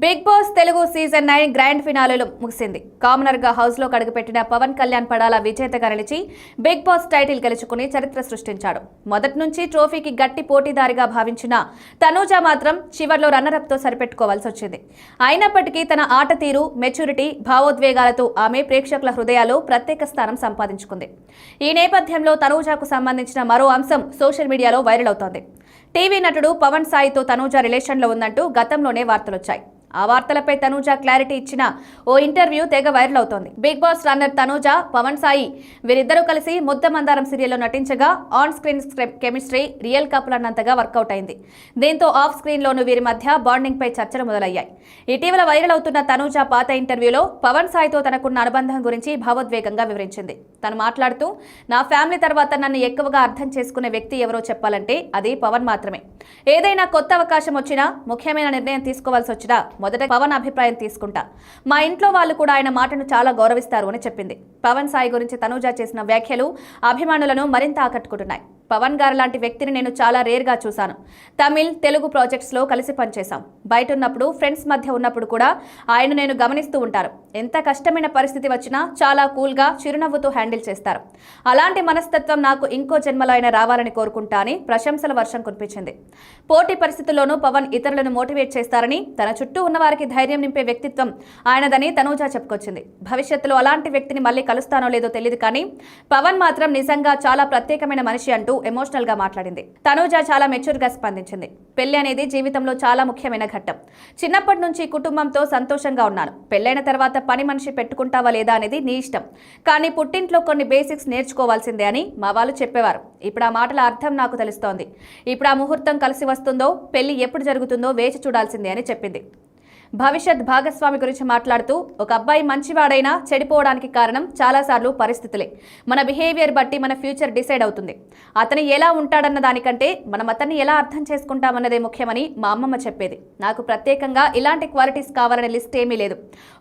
Big boss Telugu season nine grand ఫినాలేలో ముగిసింది. కామనర్గా హౌస్లో కడుగుపెట్టిన పవన్ కళ్యాణ్ పడాల విజేతగా నిలిచి బిగ్ బాస్ టైటిల్ గెలుచుకుని చరిత్ర సృష్టించాడు. మొదటి నుంచి ట్రోఫీకి గట్టి పోటీదారిగా భావించిన తనూజ మాత్రం చివర్లో రన్నరప్తో సరిపెట్టుకోవాల్సి వచ్చింది. అయినప్పటికీ తన ఆట తీరు మెచ్యూరిటీ భావోద్వేగాలతో ఆమె ప్రేక్షకుల హృదయాల్లో ప్రత్యేక స్థానం సంపాదించుకుంది. ఈ నేపథ్యంలో తనూజాకు సంబంధించిన మరో అంశం సోషల్ మీడియాలో వైరల్ అవుతోంది. టీవీ నటుడు పవన్ సాయితో తనూజ రిలేషన్లో ఉందంటూ గతంలోనే వార్తలొచ్చాయి. ఆ వార్తలపై తనూజ క్లారిటీ ఇచ్చిన ఓ ఇంటర్వ్యూ తెగ వైరల్ అవుతోంది. Big boss runner Tanuja Pavan Sai వీరిద్దరూ కలిసి ముద్ద మందారం సీరియల్లో నటించగా on screen chemistry real couple అన్నంతగా work out అయింది. దీంతో ఆఫ్ స్క్రీన్లోనూ వీరి మధ్య బాండింగ్ పై చర్చలు మొదలయ్యాయి. ఇటీవల వైరల్ అవుతున్న తనూజ పాత ఇంటర్వ్యూలో పవన్ సాయితో తనకున్న అనుబంధం గురించి భావోద్వేగంగా వివరించింది. తను మాట్లాడుతూ నా ఫ్యామిలీ తర్వాత నన్ను ఎక్కువగా అర్థం చేసుకునే వ్యక్తి ఎవరో చెప్పాలంటే అది పవన్ మాత్రమే. ఏదైనా కొత్త అవకాశం వచ్చినా ముఖ్యమైన నిర్ణయం తీసుకోవాల్సి వచ్చినా మొదట పవన్ అభిప్రాయం తీసుకుంటా. మా ఇంట్లో వాళ్ళు కూడా ఆయన మాటను చాలా గౌరవిస్తారు అని చెప్పింది. పవన్ సాయి గురించి తనూజ చేసిన వ్యాఖ్యలు అభిమానులను మరింత ఆకట్టుకుంటున్నాయి. పవన్ గారు లాంటి వ్యక్తిని నేను చాలా రేర్గా చూశాను. తమిళ్ తెలుగు ప్రాజెక్ట్స్లో కలిసి పనిచేశాం. బయట ఉన్నప్పుడు ఫ్రెండ్స్ మధ్య ఉన్నప్పుడు కూడా ఆయన నేను గమనిస్తూ ఉంటారు. ఎంత కష్టమైన పరిస్థితి వచ్చినా చాలా కూల్గా చిరునవ్వుతో హ్యాండిల్ చేస్తారు. అలాంటి మనస్తత్వం నాకు ఇంకో జన్మలో ఆయన రావాలని కోరుకుంటా అని ప్రశంసల వర్షం కురిపించింది. పోటీ పరిస్థితుల్లోనూ పవన్ ఇతరులను మోటివేట్ చేస్తారని తన చుట్టూ ఉన్న వారికి ధైర్యం నింపే వ్యక్తిత్వం ఆయనదని తనూజా చెప్పుకొచ్చింది. భవిష్యత్తులో అలాంటి వ్యక్తిని మళ్ళీ కలుస్తానో లేదో తెలియదు కానీ పవన్ మాత్రం నిజంగా చాలా ప్రత్యేకమైన మనిషి అంటూ ఎమోషనల్గా మాట్లాడింది. తనూజ చాలా మెచ్యూర్గా స్పందించింది. పెళ్ళి అనేది జీవితంలో చాలా ముఖ్యమైన ఘట్టం. చిన్నప్పటి నుంచి కుటుంబంతో సంతోషంగా ఉన్నాను. పెళ్ళైన తర్వాత పని మనిషి పెట్టుకుంటావా లేదా అనేది నీ ఇష్టం. కానీ పుట్టింట్లో కొన్ని బేసిక్స్ నేర్చుకోవాల్సిందే అని మా వాళ్ళు చెప్పేవారు. ఇప్పుడు ఆ మాటల అర్థం నాకు తెలుస్తోంది. ఇప్పుడు ఆ ముహూర్తం కలిసి వస్తుందో పెళ్ళి ఎప్పుడు జరుగుతుందో వేచి చూడాల్సిందే అని చెప్పింది. భవిష్యత్ భాగస్వామి గురించి మాట్లాడుతూ ఒక అబ్బాయి మంచివాడైనా చెడిపోవడానికి కారణం చాలాసార్లు పరిస్థితులే. మన బిహేవియర్ బట్టి మన ఫ్యూచర్ డిసైడ్ అవుతుంది. అతను ఎలా ఉంటాడన్న దానికంటే మనం అతన్ని ఎలా అర్థం చేసుకుంటామన్నదే ముఖ్యమని మా అమ్మమ్మ చెప్పేది. నాకు ప్రత్యేకంగా ఇలాంటి క్వాలిటీస్ కావాలనే లిస్ట్ ఏమీ లేదు.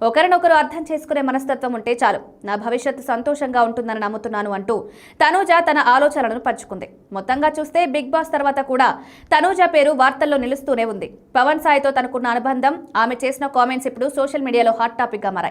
ఒకరినొకరు అర్థం చేసుకునే మనస్తత్వం ఉంటే చాలు. నా భవిష్యత్తు సంతోషంగా ఉంటుందని నమ్ముతున్నాను అంటూ తనూజ తన ఆలోచనలను పంచుకుంది. మొత్తంగా చూస్తే బిగ్ బాస్ తర్వాత కూడా తనూజ పేరు వార్తల్లో నిలుస్తూనే ఉంది. పవన్ సాయితో తనకున్న అనుబంధం ఆమె చేసిన కామెంట్స్ ఇప్పుడు సోషల్ మీడియాలో హాట్ టాపిక్గా మారాయి.